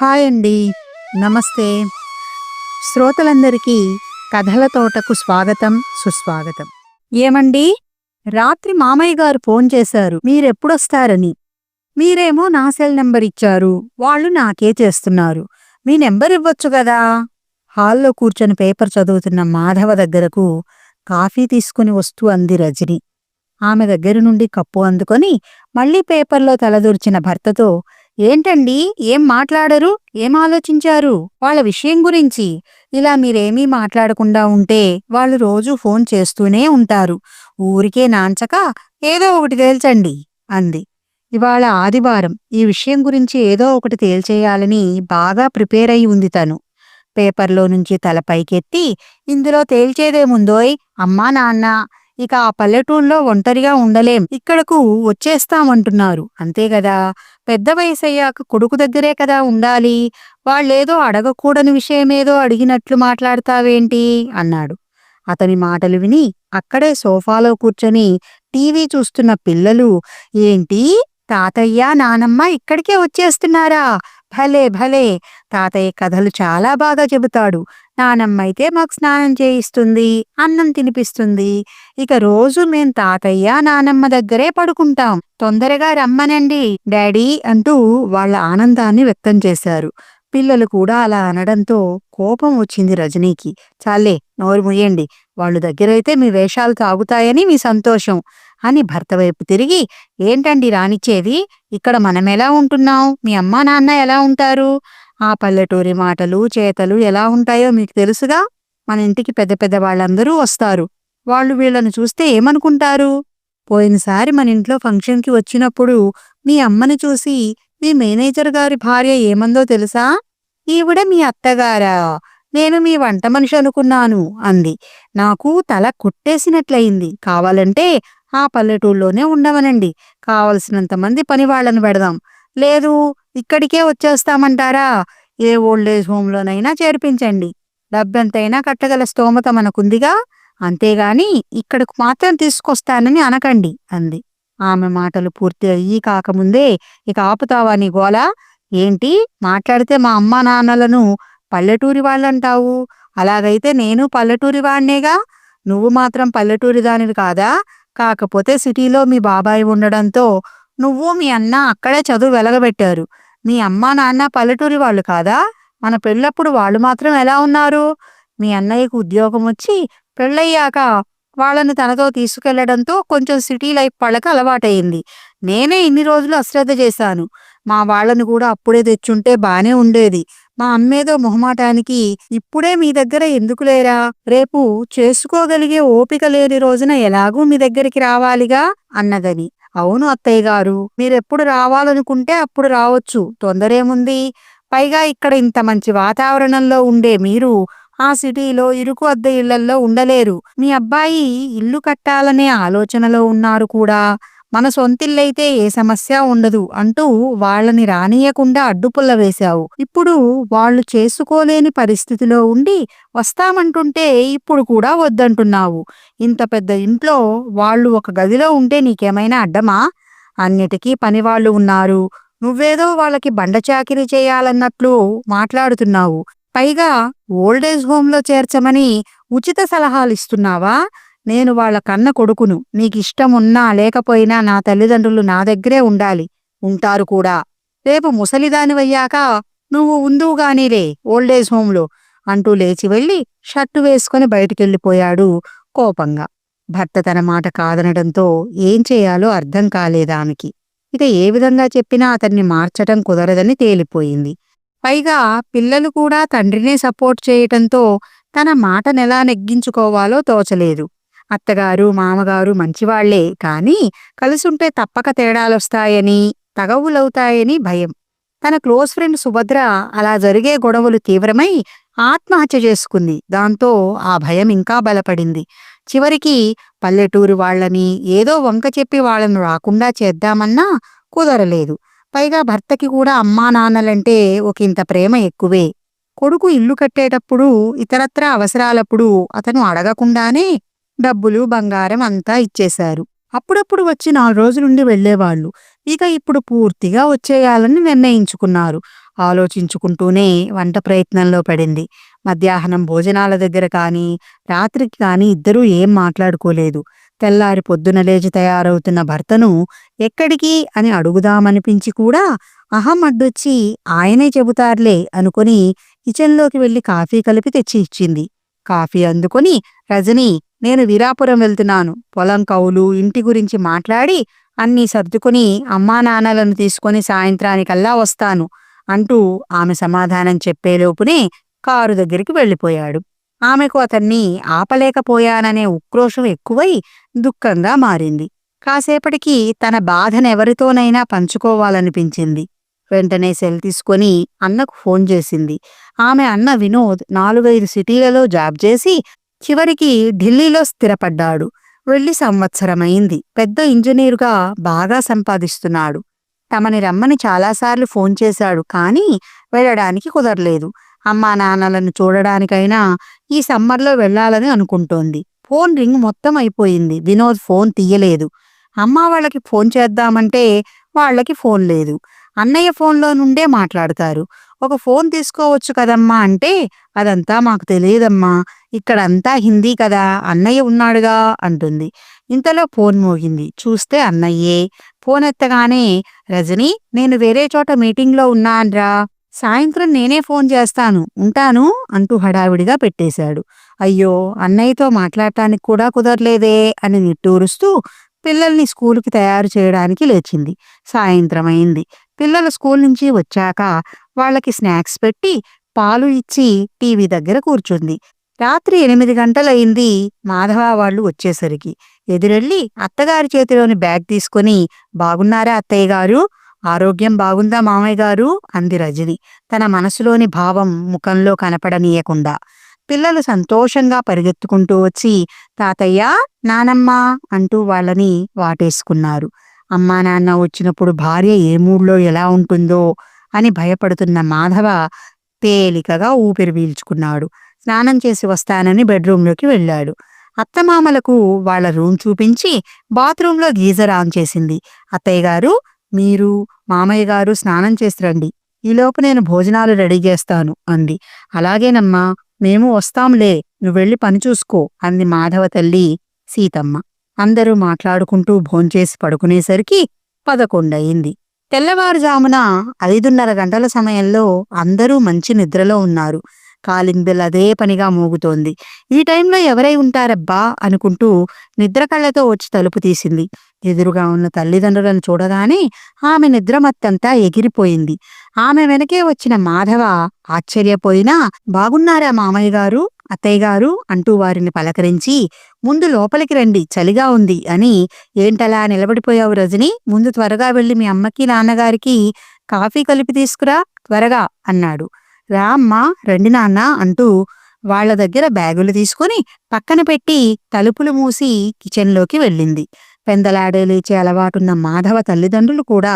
Hi అండి. నమస్తే. శ్రోతలందరికీ కథల తోటకు స్వాగతం సుస్వాగతం. ఏమండి? రాత్రి మామయ్య గారు ఫోన్ చేశారు మీరెప్పుడొస్తారని? మీరేమో నా సెల్ నెంబర్ ఇచ్చారు వాళ్ళు నాకే చేస్తున్నారు. మీ నెంబర్ ఇవ్వచ్చు కదా? హాల్లో కూర్చొని పేపర్ చదువుతున్న మాధవ దగ్గరకు కాఫీ తీసుకుని వస్తూ అంది రజని. ఆమె దగ్గర నుండి కప్పు అందుకొని మళ్ళీ పేపర్లో తలదూర్చిన భర్తతో ఏంటండి? ఏం మాట్లాడరు? ఏం ఆలోచించారు? వాళ్ళ విషయం గురించి. ఇలా మీరేమీ మాట్లాడకుండా ఉంటే వాళ్ళు రోజు ఫోన్ చేస్తూనే ఉంటారు. ఊరికే నాంచక ఏదో ఒకటి తేల్చండి అంది. ఇవాళ ఆదివారం ఈ విషయం గురించి ఏదో ఒకటి తేల్చేయాలని బాగా ప్రిపేర్ అయి ఉంది తను. పేపర్లో నుంచి తల పైకెత్తి ఇందులో తేల్చేదేముందోయ్? అమ్మా నాన్న ఇక ఆ పల్లెటూరులో ఒంటరిగా ఉండలేం. ఇక్కడకు వచ్చేస్తామంటున్నారు. అంతేగదా పెద్ద వయసయ్యాక కొడుకు దగ్గరే కదా ఉండాలి. వాళ్ళేదో అడగకూడని విషయమేదో అడిగినట్లు మాట్లాడతావేంటి? అన్నాడు. అతని మాటలు విని అక్కడే సోఫాలో కూర్చొని టీవీ చూస్తున్న పిల్లలు ఏంటి? తాతయ్య నానమ్మ ఇక్కడికే వచ్చేస్తున్నారా? భలే భలే! తాతయ్య కథలు చాలా బాగా చెబుతాడు. నానమ్మ అయితే మాకు స్నానం చేయిస్తుంది అన్నం తినిపిస్తుంది. ఇక రోజు మేం తాతయ్య నానమ్మ దగ్గరే పడుకుంటాం. తొందరగా రమ్మనండి డాడీ అంటూ వాళ్ళ ఆనందాన్ని వ్యక్తం చేశారు. పిల్లలు కూడా అలా అనడంతో కోపం వచ్చింది రజనీకి. చాలే నోరు ముయ్యండి వాళ్ళు దగ్గరైతే మీ వేషాలు తాగుతాయని మీ సంతోషం అని భర్త వైపు తిరిగి ఏంటండి రానిచ్చేది ఇక్కడ మనమెలా ఉంటున్నాం? మీ అమ్మా నాన్న ఎలా ఉంటారు? ఆ పల్లెటూరి మాటలు చేతలు ఎలా ఉంటాయో మీకు తెలుసుగా? మన ఇంటికి పెద్ద పెద్ద వాళ్ళందరూ వస్తారు. వాళ్ళు వీళ్ళను చూస్తే ఏమనుకుంటారు? పోయినసారి మన ఇంట్లో ఫంక్షన్కి వచ్చినప్పుడు మీ అమ్మని చూసి మీ మేనేజర్ గారి భార్య ఏమందో తెలుసా? ఈవిడ మీ అత్తగారా? నేను మీ వంట మనిషి అనుకున్నాను అంది. నాకు తల కొట్టేసినట్లయింది. కావాలంటే ఆ పల్లెటూళ్ళలోనే ఉండవనండి కావలసినంత మంది పనివాళ్ళను పెడదాం. లేదు ఇక్కడికే వచ్చేస్తామంటారా? ఏ ఓల్డేజ్ హోంలోనైనా చేర్పించండి. డబ్బెంతైనా కట్టగల స్తోమత మనకుందిగా? అంతేగాని ఇక్కడకు మాత్రం తీసుకొస్తానని అనకండి అంది. ఆమె మాటలు పూర్తి అయ్యి కాకముందే ఇక ఆపుతావా నీ గోల? ఏంటి? మాట్లాడితే మా అమ్మా నాన్నలను పల్లెటూరి వాళ్ళంటావు? అలాగైతే నేను పల్లెటూరి వాణ్ణేగా? నువ్వు మాత్రం పల్లెటూరి దానివి కాదా? కాకపోతే సిటీలో మీ బాబాయి ఉండడంతో నువ్వు మీ అన్న అక్కడే చదువు వెలగబెట్టారు. మీ అమ్మా నాన్న పల్లెటూరి వాళ్ళు కాదా? మన పెళ్ళప్పుడు వాళ్ళు మాత్రం ఎలా ఉన్నారు? మీ అన్నయ్యకు ఉద్యోగం వచ్చి పెళ్ళయ్యాక వాళ్ళని తనతో తీసుకెళ్ళడంతో కొంచెం సిటీ లైఫ్ వాళ్ళకి అలవాటైంది నేనే ఇన్ని రోజులు అశ్రద్ధ చేశాను. మా వాళ్ళని కూడా అప్పుడే తెచ్చుంటే బానే ఉండేది. మా అమ్మేదో మొహమాటానికి ఇప్పుడే మీ దగ్గర ఎందుకు లేరా? రేపు చేసుకోగలిగే ఓపిక లేని రోజున ఎలాగూ మీ దగ్గరికి రావాలిగా? అన్నదని. అవును అత్తయ్య గారు మీరెప్పుడు రావాలనుకుంటే అప్పుడు రావచ్చు. తొందరేముంది? పైగా ఇక్కడ ఇంత మంచి వాతావరణంలో ఉండే మీరు ఆ సిటీలో ఇరుకు అద్దె ఇళ్ళల్లో ఉండలేరు. మీ అబ్బాయి ఇల్లు కట్టాలనే ఆలోచనలో ఉన్నారు కూడా. మన సొంతిల్లైతే ఏ సమస్య ఉండదు అంటూ వాళ్ళని రానియకుండా అడ్డుపుల్ల వేశావు. ఇప్పుడు వాళ్ళు చేసుకోలేని పరిస్థితిలో ఉండి వస్తామంటుంటే ఇప్పుడు కూడా వద్దంటున్నావు. ఇంత పెద్ద ఇంట్లో వాళ్ళు ఒక గదిలో ఉంటే నీకేమైనా అడ్డమా? అన్నిటికీ పనివాళ్ళు ఉన్నారు. నువ్వేదో వాళ్ళకి బండచాకిరీ చేయాలన్నట్లు మాట్లాడుతున్నావు. పైగా ఓల్డేజ్ హోంలో చేర్చమని ఉచిత సలహాలు ఇస్తున్నావా నేను వాళ్ళ కన్న కొడుకును నీకిష్టమున్నా లేకపోయినా నా తల్లిదండ్రులు నా దగ్గరే ఉండాలి. ఉంటారు కూడా. రేపు ముసలిదానివయ్యాక నువ్వు ఉందువుగానిలే ఓల్డేజ్ హోంలో అంటూ లేచి వెళ్ళి షర్టు వేసుకుని బయటికెళ్ళిపోయాడు కోపంగా. భర్త తన మాట కాదనడంతో ఏం చేయాలో అర్థం కాలేదానికి ఇక ఏ విధంగా చెప్పినా అతన్ని మార్చటం కుదరదని తేలిపోయింది. పైగా పిల్లలు కూడా తండ్రినే సపోర్ట్ చేయటంతో తన మాటనెలా నెగ్గించుకోవాలో తోచలేదు. అత్తగారు మామగారు మంచివాళ్ళే. కానీ కలిసుంటే తప్పక తేడాలొస్తాయని తగవులవుతాయని భయం. తన క్లోజ్ ఫ్రెండ్ సుభద్ర అలా జరిగే గొడవలు తీవ్రమై ఆత్మహత్య చేసుకుంది. దాంతో ఆ భయం ఇంకా బలపడింది. చివరికి పల్లెటూరు వాళ్ళని ఏదో వంక చెప్పి వాళ్ళను రాకుండా చేద్దామన్నా కుదరలేదు. పైగా భర్తకి కూడా అమ్మా నాన్నలంటే ఒకంత ప్రేమ ఎక్కువే. కొడుకు ఇల్లు కట్టేటప్పుడు ఇతరత్ర అవసరాలప్పుడు అతను అడగకుండానే డబ్బులు బంగారం అంతా ఇచ్చేశారు. అప్పుడప్పుడు వచ్చి నాలుగు రోజులుండి వెళ్ళేవాళ్ళు ఇక ఇప్పుడు పూర్తిగా వచ్చేయాలని నిర్ణయించుకున్నారు. ఆలోచించుకుంటూనే వంట ప్రయత్నంలో పడింది. మధ్యాహ్నం భోజనాల దగ్గర కానీ రాత్రికి కానీ ఇద్దరూ ఏం మాట్లాడుకోలేదు. తెల్లారి పొద్దున లేచి తయారవుతున్న భర్తను ఎక్కడికి అని అడుగుదామనిపించి కూడా అహం అడ్డొచ్చి ఆయనే చెబుతారులే అనుకుని కిచెన్లోకి వెళ్ళి కాఫీ కలిపి తెచ్చి ఇచ్చింది. కాఫీ అందుకొని రజని నేను వీరాపురం వెళ్తున్నాను. పొలం కౌలు ఇంటి గురించి మాట్లాడి అన్నీ సర్దుకుని అమ్మా నాన్నలను తీసుకొని సాయంత్రానికల్లా వస్తాను అంటూ ఆమె సమాధానం చెప్పేలోపునే కారు దగ్గరికి వెళ్ళిపోయాడు. ఆమెకు అతన్ని ఆపలేకపోయాననే ఉక్రోషం ఎక్కువై దుఃఖంగా మారింది. కాసేపటికి తన బాధనెవరితోనైనా పంచుకోవాలనిపించింది. వెంటనే సెల్ తీసుకొని అన్నకు ఫోన్ చేసింది. ఆమె అన్న వినోద్ నాలుగైదు సిటీలలో జాబ్ చేసి చివరికి ఢిల్లీలో స్థిరపడ్డాడు. వెళ్ళి సంవత్సరమైంది. పెద్ద ఇంజనీరుగా బాగా సంపాదిస్తున్నాడు. తమని రమ్మని చాలాసార్లు ఫోన్ చేశాడు కానీ వెళ్ళడానికి కుదరలేదు. అమ్మా నాన్నలను చూడడానికైనా ఈ సమ్మర్లో వెళ్ళాలని అనుకుంటోంది. ఫోన్ రింగ్ మొత్తం అయిపోయింది. వినోద్ ఫోన్ తీయలేదు. అమ్మ వాళ్ళకి ఫోన్ చేద్దామంటే వాళ్ళకి ఫోన్ లేదు. అన్నయ్య ఫోన్లో నుండే మాట్లాడతారు. ఒక ఫోన్ తీసుకోవచ్చు కదమ్మా అంటే అదంతా మాకు తెలియదమ్మా ఇక్కడంతా హిందీ కదా అన్నయ్య ఉన్నాడుగా అంటుంది. ఇంతలో ఫోన్ మోగింది. చూస్తే అన్నయ్యే ఫోన్ ఎత్తగానే రజని నేను వేరే చోట మీటింగ్లో ఉన్నాన్రా సాయంత్రం నేనే ఫోన్ చేస్తాను ఉంటాను అంటూ హడావిడిగా పెట్టేశాడు. అయ్యో అన్నయ్యతో మాట్లాడటానికి కూడా కుదరలేదే అని నిట్టూరుస్తూ పిల్లల్ని స్కూల్కి తయారు చేయడానికి లేచింది. సాయంత్రం అయింది పిల్లలు స్కూల్ నుంచి వచ్చాక వాళ్ళకి స్నాక్స్ పెట్టి పాలు ఇచ్చి టీవీ దగ్గర కూర్చుంది. రాత్రి ఎనిమిది గంటలయింది మాధవ వాళ్ళు వచ్చేసరికి. ఎదురెళ్ళి అత్తగారి చేతిలోని బ్యాగ్ తీసుకుని బాగున్నారా అత్తయ్య గారు? ఆరోగ్యం బాగుందా మామయ్య గారు? అంది రజని. తన మనసులోని భావం ముఖంలో కనపడనీయకుండా. పిల్లలు సంతోషంగా పరిగెత్తుకుంటూ వచ్చి తాతయ్య నానమ్మ అంటూ వాళ్ళని వాటేసుకున్నారు. అమ్మా నాన్న వచ్చినప్పుడు భార్య ఏ మూడ్లో ఎలా ఉంటుందో అని భయపడుతున్న మాధవ తేలికగా ఊపిరి పీల్చుకున్నాడు. స్నానం చేసి వస్తానని బెడ్రూంలోకి వెళ్ళాడు. అత్తమామలకు వాళ్ళ రూమ్ చూపించి బాత్రూంలో గీజర్ ఆన్ చేసింది. అత్తయ్య గారు మీరు మామయ్య గారు స్నానం చేసి రండి. ఈలోపు నేను భోజనాలు రెడీ చేస్తాను అంది. అలాగేనమ్మా మేము వస్తాంలే. నువ్వెళ్ళి పని చూసుకో అంది మాధవ తల్లి సీతమ్మ. అందరూ మాట్లాడుకుంటూ భోంచేసి పడుకునేసరికి పదకొండయింది. తెల్లవారుజామున ఐదున్నర గంటల సమయంలో అందరూ మంచి నిద్రలో ఉన్నారు. కాలింగ్ అదే పనిగా మోగుతోంది. ఈ టైంలో ఎవరై ఉంటారబ్బా అనుకుంటూ నిద్ర కళ్ళతో వచ్చి తలుపు తీసింది. ఎదురుగా ఉన్న తల్లిదండ్రులను చూడగానే ఆమె నిద్రమత్తంతా ఎగిరిపోయింది. ఆమె వెనకే వచ్చిన మాధవ ఆశ్చర్యపోయినా బాగున్నారా మామయ్య గారు? అత్తయ్య గారు? అంటూ వారిని పలకరించి ముందు లోపలికి రండి చలిగా ఉంది అని ఏంటలా నిలబడిపోయావు రజని? ముందు త్వరగా వెళ్ళి మీ అమ్మకి నాన్నగారికి కాఫీ కలిపి తీసుకురా త్వరగా అన్నాడు. రా అమ్మా రండి నాన్న అంటూ వాళ్ళ దగ్గర బ్యాగులు తీసుకుని పక్కన పెట్టి తలుపులు మూసి కిచెన్లోకి వెళ్ళింది. పెందలాడే లేచే అలవాటున్న మాధవ తల్లిదండ్రులు కూడా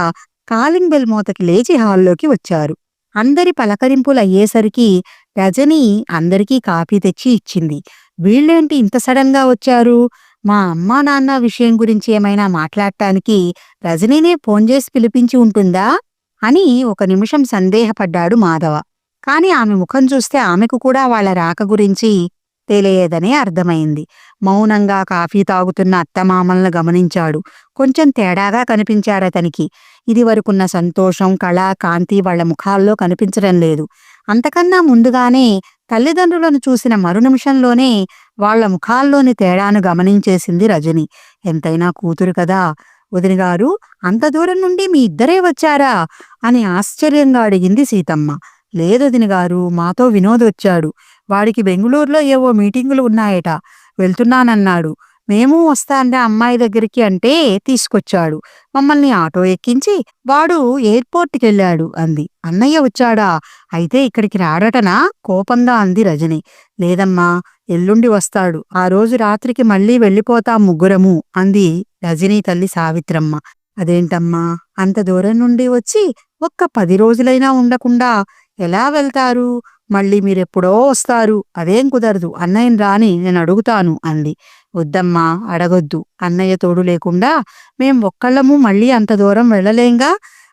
కాలింగ్ బెల్ మోతకి లేచి హాల్లోకి వచ్చారు. అందరి పలకరింపులు అయ్యేసరికి రజని అందరికీ కాఫీ తెచ్చి ఇచ్చింది. వీళ్ళేంటి ఇంత సడన్గా వచ్చారు? మా అమ్మా నాన్న విషయం గురించి ఏమైనా మాట్లాడటానికి రజనీనే ఫోన్ చేసి పిలిపించి ఉంటుందా? అని ఒక నిమిషం సందేహపడ్డాడు మాధవ. కాని ఆమె ముఖం చూస్తే ఆమెకు కూడా వాళ్ళ రాక గురించి తెలియదని అర్థమైంది. మౌనంగా కాఫీ తాగుతున్న అత్తమామలను గమనించాడు. కొంచెం తేడాగా కనిపించారతనికి ఇదివరకున్న సంతోషం కళ కాంతి వాళ్ళ ముఖాల్లో కనిపించడం లేదు. అంతకన్నా ముందుగానే తల్లిదండ్రులను చూసిన మరునిమిషంలోనే వాళ్ళ ముఖాల్లోని తేడాను గమనించేసింది రజని. ఎంతైనా కూతురు కదా వదినగారు అంత దూరం నుండి మీ ఇద్దరే వచ్చారా? అని ఆశ్చర్యంగా అడిగింది సీతమ్మ. లేదొదిన గారు మాతో వినోద్ వచ్చాడు. వాడికి బెంగుళూరులో ఏవో మీటింగులు ఉన్నాయట. వెళ్తున్నానన్నాడు. మేము వస్తాండే అమ్మాయి దగ్గరికి అంటే తీసుకొచ్చాడు. మమ్మల్ని ఆటో ఎక్కించి వాడు ఎయిర్పోర్ట్కి వెళ్ళాడు అంది. అన్నయ్య వచ్చాడా? అయితే ఇక్కడికి రాడటనా? కోపంగా అంది రజని. లేదమ్మా ఎల్లుండి వస్తాడు. ఆ రోజు రాత్రికి మళ్ళీ వెళ్ళిపోతాం ముగ్గురము అంది రజనీ తల్లి సావిత్రమ్మ. అదేంటమ్మా అంత దూరం నుండి వచ్చి ఒక్క పది రోజులైనా ఉండకుండా ఎలా వెళ్తారు? మళ్ళీ మీరెప్పుడో వస్తారు. అదేం కుదరదు. అన్నయ్యని రాని నేను అడుగుతాను అంది. వద్దమ్మా అడగొద్దు. అన్నయ్య తోడు లేకుండా మేం ఒక్కళ్ళము మళ్ళీ అంత దూరం వెళ్ళలేంగా?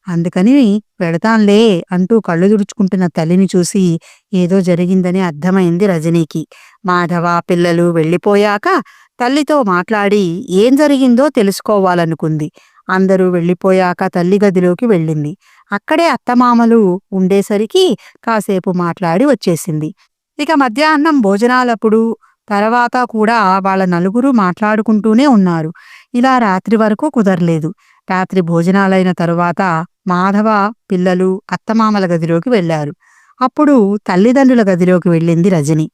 అందుకని పెడతాన్లే అంటూ కళ్ళు తుడుచుకుంటున్న తల్లిని చూసి ఏదో జరిగిందని అర్థమైంది రజనీకి. మాధవ పిల్లలు వెళ్ళిపోయాక తల్లితో మాట్లాడి ఏం జరిగిందో తెలుసుకోవాలనుకుంది. అందరూ వెళ్ళిపోయాక తల్లి గదిలోకి వెళ్ళింది. అక్కడే అత్తమామలు ఉండేసరికి కాసేపు మాట్లాడి వచ్చేసింది. ఇక మధ్యాహ్నం భోజనాలప్పుడు తర్వాత కూడా వాళ్ళ నలుగురు మాట్లాడుకుంటూనే ఉన్నారు. ఇలా రాత్రి వరకు కుదరలేదు. రాత్రి భోజనాలైన తరువాత మాధవ పిల్లలు అత్తమామల గదిలోకి వెళ్ళారు అప్పుడు తల్లిదండ్రుల గదిలోకి వెళ్ళింది రజని.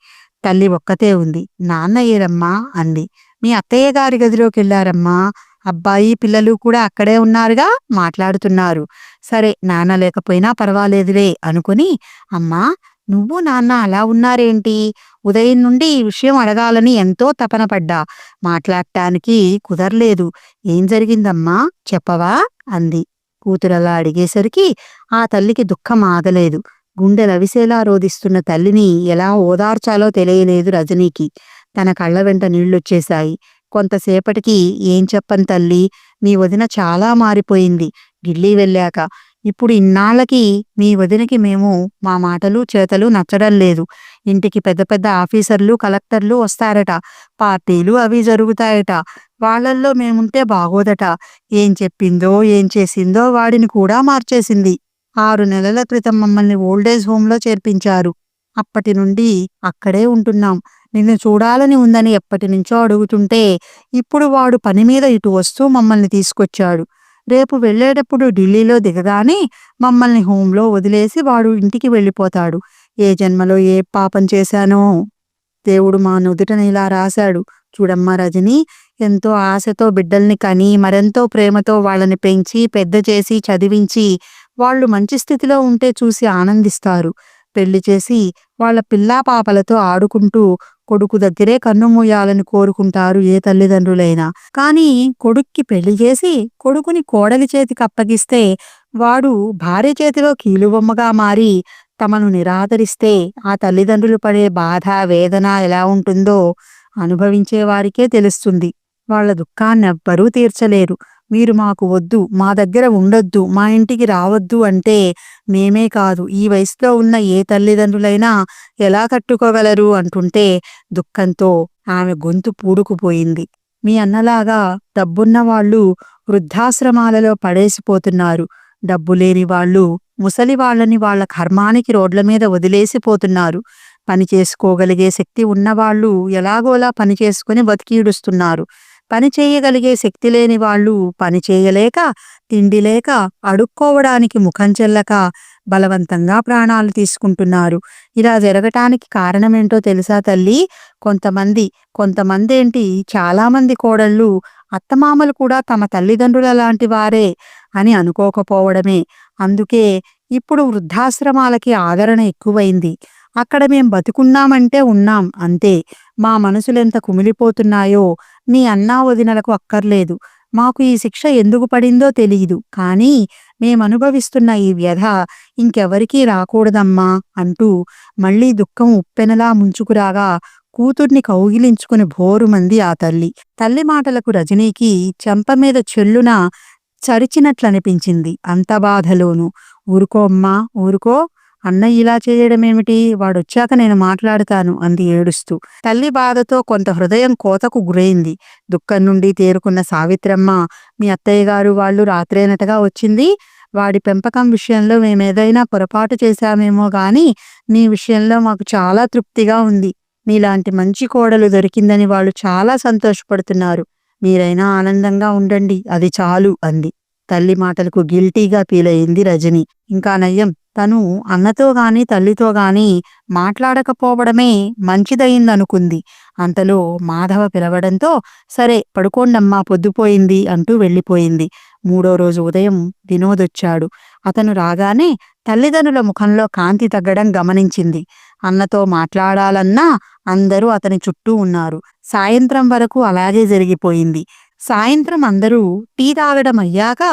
తల్లి ఒక్కతే ఉంది. నాన్న ఏరమ్మా అంది. మీ అత్తయ్య గారి గదిలోకి వెళ్ళారమ్మా అబ్బాయి పిల్లలు కూడా అక్కడే ఉన్నారుగా మాట్లాడుతున్నారు. సరే నాన్న లేకపోయినా పర్వాలేదులే అనుకుని అమ్మా నువ్వు నాన్న అలా ఉన్నారేంటి? ఉదయం నుండి ఈ విషయం అడగాలని ఎంతో తపన పడ్డా. మాట్లాడటానికి కుదరలేదు. ఏం జరిగిందమ్మా? చెప్పవా? అంది. కూతురలా అడిగేసరికి ఆ తల్లికి దుఃఖం ఆగలేదు. గుండె లవిసేలా రోదిస్తున్న తల్లిని ఎలా ఓదార్చాలో తెలియలేదు రజనీకి. తన కళ్ళ వెంట నీళ్ళొచ్చేశాయి కొంతసేపటికి ఏం చెప్పను తల్లి? మీ వదిన చాలా మారిపోయింది. ఢిల్లీ వెళ్ళాక. ఇప్పుడు ఇన్నాళ్ళకి మీ వదినకి మేము మా మాటలు చేతలు నచ్చడం లేదు. ఇంటికి పెద్ద పెద్ద ఆఫీసర్లు కలెక్టర్లు వస్తారట. పార్టీలు అవి జరుగుతాయట. వాళ్ళల్లో మేముంటే బాగోదట. ఏం చెప్పిందో ఏం చేసిందో వాడిని కూడా మార్చేసింది. ఆరు నెలల క్రితం మమ్మల్ని ఓల్డేజ్ హోంలో చేర్పించారు. అప్పటి నుండి అక్కడే ఉంటున్నాం. నిన్ను చూడాలని ఉందని ఎప్పటి నుంచో అడుగుతుంటే ఇప్పుడు వాడు పని మీద ఇటు వస్తూ మమ్మల్ని తీసుకొచ్చాడు. రేపు వెళ్ళేటప్పుడు ఢిల్లీలో దిగగానే మమ్మల్ని హోంలో వదిలేసి వాడు ఇంటికి వెళ్ళిపోతాడు. ఏ జన్మలో ఏ పాపం చేశానో దేవుడు మా నుదుటన ఇలా రాశాడు. చూడమ్మా రజని ఎంతో ఆశతో బిడ్డల్ని కని మరెంతో ప్రేమతో వాళ్ళని పెంచి పెద్ద చేసి చదివించి వాళ్ళు మంచి స్థితిలో ఉంటే చూసి ఆనందిస్తారు. పెళ్ళి చేసి వాళ్ళ పిల్లా పాపలతో ఆడుకుంటూ కొడుకు దగ్గరే కన్ను మూయాలని కోరుకుంటారు ఏ తల్లిదండ్రులైనా. కానీ కొడుక్కి పెళ్ళి చేసి కొడుకుని కోడలి చేతికి అప్పగిస్తే వాడు భార్య చేతిలో కీలుబొమ్మగా మారి తమను నిరాదరిస్తే ఆ తల్లిదండ్రులు పడే బాధ వేదన ఎలా ఉంటుందో అనుభవించే వారికే తెలుస్తుంది. వాళ్ళ దుఃఖాన్నెవ్వరూ తీర్చలేరు. మీరు మాకు వద్దు మా దగ్గర ఉండొద్దు మా ఇంటికి రావద్దు అంటే మేమే కాదు. ఈ వయసులో ఉన్న ఏ తల్లిదండ్రులైనా ఎలా కట్టుకోగలరు అంటుంటే దుఃఖంతో ఆమె గొంతు పూడుకుపోయింది. మీ అన్నలాగా డబ్బున్న వాళ్ళు వృద్ధాశ్రమాలలో పడేసిపోతున్నారు. డబ్బు లేని వాళ్ళు ముసలి వాళ్ళని వాళ్ళ కర్మానికి రోడ్ల మీద వదిలేసిపోతున్నారు. పని చేసుకోగలిగే శక్తి ఉన్నవాళ్ళు ఎలాగోలా పని చేసుకుని బతికీడుస్తున్నారు పని చేయగలిగే శక్తి లేని వాళ్ళు పని చేయలేక తిండి లేక అడుక్కోవడానికి ముఖం చెల్లక బలవంతంగా ప్రాణాలు తీసుకుంటున్నారు. ఇలా జరగటానికి కారణమేంటో తెలుసా తల్లి? కొంతమంది కొంతమందేంటి చాలామంది కోడళ్ళు అత్తమామలు కూడా తమ తల్లిదండ్రుల లాంటి వారే అని అనుకోకపోవడమే. అందుకే ఇప్పుడు వృద్ధాశ్రమాలకి ఆదరణ ఎక్కువైంది. అక్కడ మేం బతుకున్నామంటే ఉన్నాం అంతే. మా మనసులెంత కుమిలిపోతున్నాయో నీ అన్నా వదినలకు అక్కర్లేదు. మాకు ఈ శిక్ష ఎందుకు పడిందో తెలియదు కానీ మేమనుభవిస్తున్న ఈ వ్యధ ఇంకెవరికీ రాకూడదమ్మా అంటూ మళ్ళీ దుఃఖం ఉప్పెనలా ముంచుకురాగా కూతుర్ని కౌగిలించుకుని భోరుమంది ఆ తల్లి. తల్లి మాటలకు రజనీకి చెంప మీద చెల్లున చరిచినట్లనిపించింది. అంత బాధలోను. ఊరుకో అమ్మా ఊరుకో. అన్నయ్య ఇలా చేయడం ఏమిటి వాడొచ్చాక నేను మాట్లాడుతాను అంది ఏడుస్తూ. తల్లి బాధతో కొంత హృదయం కోతకు గురైంది. దుఃఖం నుండి తేరుకున్న సావిత్రమ్మ మీ అత్తయ్య గారు వాళ్ళు రాత్రేనటగా వచ్చింది. వాడి పెంపకం విషయంలో మేమేదైనా పొరపాటు చేశామేమో గాని నీ విషయంలో మాకు చాలా తృప్తిగా ఉంది. మీలాంటి మంచి కోడలు దొరికిందని వాళ్ళు చాలా సంతోషపడుతున్నారు. మీరైనా ఆనందంగా ఉండండి అది చాలు అంది. తల్లి మాటలకు గిల్టీగా ఫీల్ అయింది రజని. ఇంకా నయ్యం తను అన్నతో గాని తల్లితో గాని మాట్లాడకపోవడమే మంచిదయిందనుకుంది. అంతలో మాధవ పిలవడంతో సరే పడుకోండమ్మా పొద్దుపోయింది అంటూ వెళ్ళిపోయింది. మూడో రోజు ఉదయం వినోదొచ్చాడు. అతను రాగానే తల్లిదండ్రుల ముఖంలో కాంతి తగ్గడం గమనించింది. అన్నతో మాట్లాడాలన్నా అందరూ అతని చుట్టూ ఉన్నారు. సాయంత్రం వరకు అలాగే జరిగిపోయింది. సాయంత్రం అందరూ టీ తాగడం అయ్యాక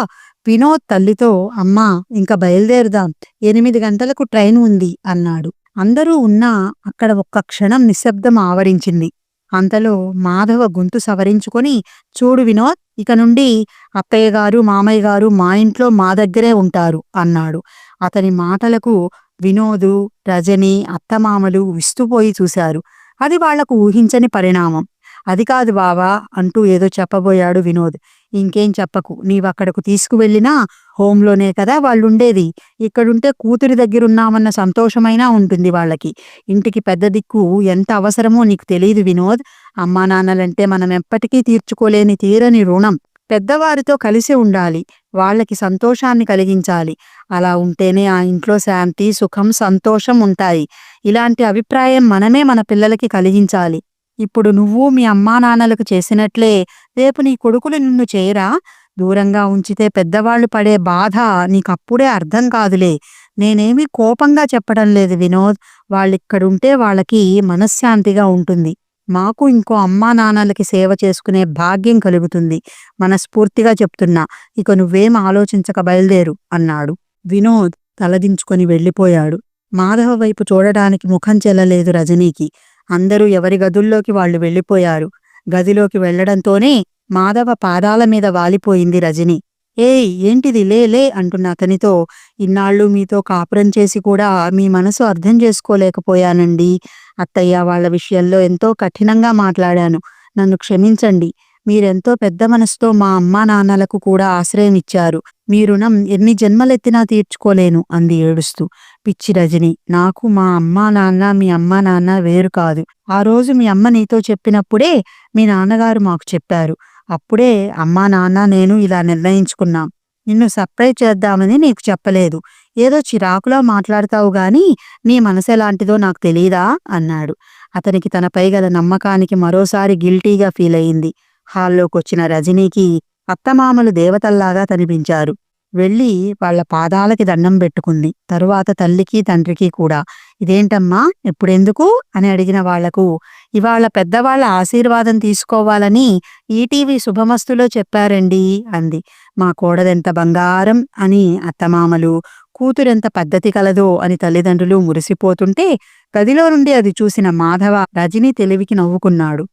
వినోద్ తల్లితో అమ్మా ఇంకా బయలుదేరుదాం. ఎనిమిది గంటలకు ట్రైన్ ఉంది అన్నాడు. అందరూ ఉన్నా అక్కడ ఒక్క క్షణం నిశ్శబ్దం ఆవరించింది. అంతలో మాధవ గొంతు సవరించుకొని చూడు వినోద్ ఇక నుండి అత్తయ్య గారు మామయ్య గారు మా ఇంట్లో మా దగ్గరే ఉంటారు అన్నాడు. అతని మాటలకు వినోదు రజని అత్తమామలు విస్తుపోయి చూశారు. అది వాళ్ళకు ఊహించని పరిణామం. అది కాదు బావా అంటూ ఏదో చెప్పబోయాడు వినోద్. ఇంకేం చెప్పకు. నీవక్కడకు తీసుకువెళ్ళినా హోంలోనే కదా వాళ్ళుండేది. ఇక్కడుంటే కూతురి దగ్గరున్నామన్న సంతోషమైనా ఉంటుంది వాళ్ళకి. ఇంటికి పెద్ద దిక్కు ఎంత అవసరమో నీకు తెలియదు వినోద్. అమ్మా నాన్నలంటే మనం ఎప్పటికీ తీర్చుకోలేని తీరని రుణం. పెద్దవారితో కలిసి ఉండాలి. వాళ్ళకి సంతోషాన్ని కలిగించాలి. అలా ఉంటేనే ఆ ఇంట్లో శాంతి సుఖం సంతోషం ఉంటాయి. ఇలాంటి అభిప్రాయం మనమే మన పిల్లలకి కలిగించాలి. ఇప్పుడు నువ్వు మీ అమ్మా నాన్నలకు చేసినట్లే రేపు నీ కొడుకులు నిన్ను చేయరా దూరంగా ఉంచితే పెద్దవాళ్ళు పడే బాధ నీకప్పుడే అర్థం కాదులే. నేనేమీ కోపంగా చెప్పడం లేదు వినోద్. వాళ్ళిక్కడుంటే వాళ్ళకి మనశ్శాంతిగా ఉంటుంది. మాకు ఇంకో అమ్మా నాన్నలకి సేవ చేసుకునే భాగ్యం కలుగుతుంది. మనస్ఫూర్తిగా చెప్తున్నా. ఇక నువ్వేం ఆలోచించక బయలుదేరు అన్నాడు. వినోద్ తలదించుకొని వెళ్ళిపోయాడు. మాధవ వైపు చూడడానికి ముఖం చెల్లలేదు రజనీకి. అందరూ ఎవరి గదుల్లోకి వాళ్ళు వెళ్ళిపోయారు. గదిలోకి వెళ్ళడంతోనే మాధవ పాదాల మీద వాలిపోయింది రజని. ఏయ్ ఏంటిది? లే లే అంటున్న అతనితో. ఇన్నాళ్ళు మీతో కాపురం చేసి కూడా మీ మనసు అర్థం చేసుకోలేకపోయానండి. అత్తయ్య వాళ్ళ విషయంలో ఎంతో కఠినంగా మాట్లాడాను. నన్ను క్షమించండి. మీరెంతో పెద్ద మనసుతో మా అమ్మా నాన్నలకు కూడా ఆశ్రయం ఇచ్చారు. మీ రుణం ఎన్ని జన్మలెత్తినా తీర్చుకోలేను అంది ఏడుస్తూ. పిచ్చి రజని. నాకు మా అమ్మా నాన్న మీ అమ్మా నాన్న వేరు కాదు. ఆ రోజు మీ అమ్మ నీతో చెప్పినప్పుడే మీ నాన్నగారు మాకు చెప్పారు. అప్పుడే అమ్మా నాన్న నేను ఇలా నిర్ణయించుకున్నాం. నిన్ను సర్ప్రైజ్ చేద్దామని నీకు చెప్పలేదు. ఏదో చిరాకులో మాట్లాడతావు గాని నీ మనసెలాంటిదో నాకు తెలీదా? అన్నాడు. అతనికి తనపై గల నమ్మకానికి మరోసారి గిల్టీగా ఫీల్ అయింది హాల్లోకొచ్చిన రజనీకి అత్తమామలు దేవతల్లాగా కనిపించారు. వెళ్ళి వాళ్ళ పాదాలకి దండం పెట్టుకుంది. తరువాత తల్లికి తండ్రికి కూడా ఇదేంటమ్మా? ఇప్పుడెందుకు? అని అడిగిన వాళ్ళకు ఇవాళ పెద్దవాళ్ళ ఆశీర్వాదం తీసుకోవాలని ఈటీవీ శుభమస్తులో చెప్పారండి అంది. మా కోడదెంత బంగారం అని అత్తమామలు కూతురెంత పద్ధతి కలదో అని తల్లిదండ్రులు మురిసిపోతుంటే గదిలో నుండి అది చూసిన మాధవ రజని తెలివికి నవ్వుకున్నాడు.